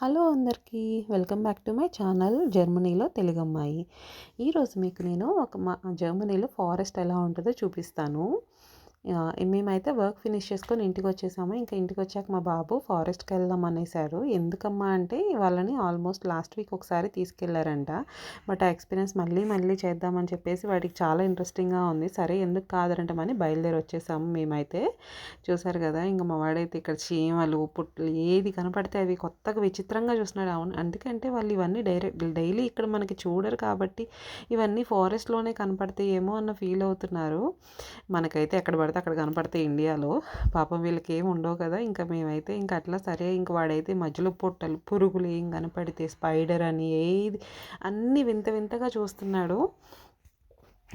Hello అందరికీ welcome back to my channel జర్మనీలో తెలుగు అమ్మాయి ఈరోజు మీకు నేను ఒక మా జర్మనీలో ఫారెస్ట్ ఎలా ఉంటుందో చూపిస్తాను. మేమైతే వర్క్ ఫినిష్ చేసుకొని ఇంటికి వచ్చేసాము ఇంకా ఇంటికి వచ్చాక మా బాబు ఫారెస్ట్కి వెళ్దాం అనేసారు. ఎందుకమ్మా అంటే వాళ్ళని ఆల్మోస్ట్ లాస్ట్ వీక్ ఒకసారి తీసుకెళ్ళారంట. బట్ ఆ ఎక్స్పీరియన్స్ మళ్ళీ మళ్ళీ చేద్దామని చెప్పేసి వాడికి చాలా ఇంట్రెస్టింగ్గా ఉంది. సరే ఎందుకు కాదరంటమని బయలుదేరి వచ్చేసాము మేమైతే. చూసారు కదా ఇంకా మా వాడైతే ఇక్కడ చీమలు పుట్లు ఏది కనపడితే అవి కొత్తగా విచిత్రంగా చూస్తున్నాడు. అవును అందుకంటే వాళ్ళు ఇవన్నీ డైరెక్ట్ డైలీ ఇక్కడ మనకి చూడరు కాబట్టి ఇవన్నీ ఫారెస్ట్లోనే కనపడతాయేమో అన్న ఫీల్ అవుతున్నారు. మనకైతే ఎక్కడ పడితే అక్కడ కనపడతాయి ఇండియాలో. పాపం వీళ్ళకి ఏమి ఉండవు కదా. ఇంకా మేమైతే ఇంకా అట్లా సరే. ఇంకా వాడైతే మధ్యలో పొట్టలు పురుగులు ఏం కనపడితే స్పైడర్ అని ఏది అన్నీ వింత వింతగా చూస్తున్నాడు.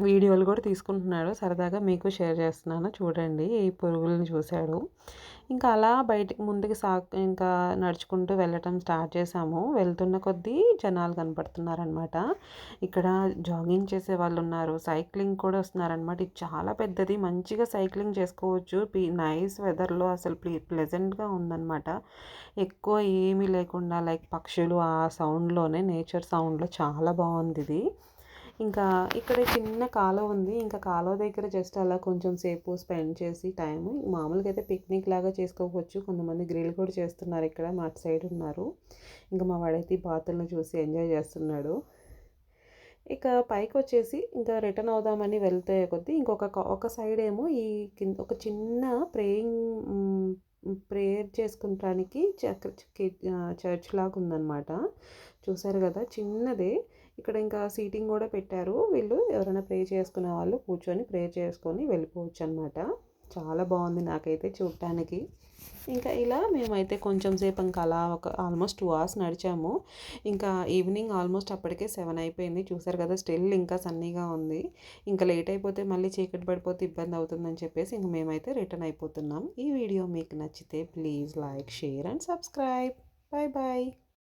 వీడియోలు కూడా తీసుకుంటున్నాడు. సరదాగా మీకు షేర్ చేస్తున్నాను. చూడండి ఈ పురుగులను చూశాడు. ఇంకా అలా బయటికి ముందుకు సా ఇంకా నడుచుకుంటూ వెళ్ళటం స్టార్ట్ చేసాము వెళ్తున్న కొద్దీ జనాలు కనపడుతున్నారనమాట ఇక్కడ జాగింగ్ చేసే వాళ్ళు ఉన్నారు. సైక్లింగ్ కూడా వస్తున్నారనమాట ఇది చాలా పెద్దది. మంచిగా సైక్లింగ్ చేసుకోవచ్చు. పీ నైస్ వెదర్లో అసలు ప్లీ ప్లెజెంట్గా ఉందన్నమాట. ఎక్కువ ఏమీ లేకుండా లైక్ పక్షులు ఆ సౌండ్లోనే నేచర్ సౌండ్లో చాలా బాగుంది ఇది. ఇంకా ఇక్కడ చిన్న కాలువ ఉంది. ఇంకా కాలువ దగ్గర జస్ట్ అలా కొంచెం సేపు స్పెండ్ చేసి టైం మామూలుగా అయితే పిక్నిక్ లాగా చేసుకోవచ్చు. కొంతమంది గ్రిల్ కూడా చేస్తున్నారు ఇక్కడ. మా సైడ్ ఉన్నారు. ఇంకా మా వాడైతే ఈ బాతులను చూసి ఎంజాయ్ చేస్తున్నాడు. ఇక పైకి వచ్చేసి ఇంకా రిటర్న్ అవుదామని వెళ్తే కొద్దీ ఇంకొక ఒక సైడ్ ఏమో ఈ కింద ఒక చిన్న ప్రేయింగ్ ప్రేయర్ చేసుకుంటానికి చర్చ్ లాగా ఉందన్నమాట చూసారు కదా చిన్నదే. ఇక్కడ ఇంకా సీటింగ్ కూడా పెట్టారు. వీళ్ళు ఎవరైనా ప్రే చేసుకునే వాళ్ళు కూర్చొని ప్రే చేసుకొని వెళ్ళిపోవచ్చు అనమాట చాలా బాగుంది నాకైతే చూడటానికి ఇంకా ఇలా మేమైతే కొంచెం సేపు ఇంకా అలా ఒక ఆల్మోస్ట్ టూ అవర్స్ నడిచాము. ఇంకా ఈవినింగ్ ఆల్మోస్ట్ అప్పటికే సెవెన్ అయిపోయింది. చూసారు కదా స్టిల్ ఇంకా సన్నీగా ఉంది. ఇంకా లేట్ అయిపోతే మళ్ళీ చీకటి పడిపోతే ఇబ్బంది అవుతుందని చెప్పేసి ఇంక మేమైతే రిటర్న్ అయిపోతున్నాం. ఈ వీడియో మీకు నచ్చితే please like share and subscribe. Bye bye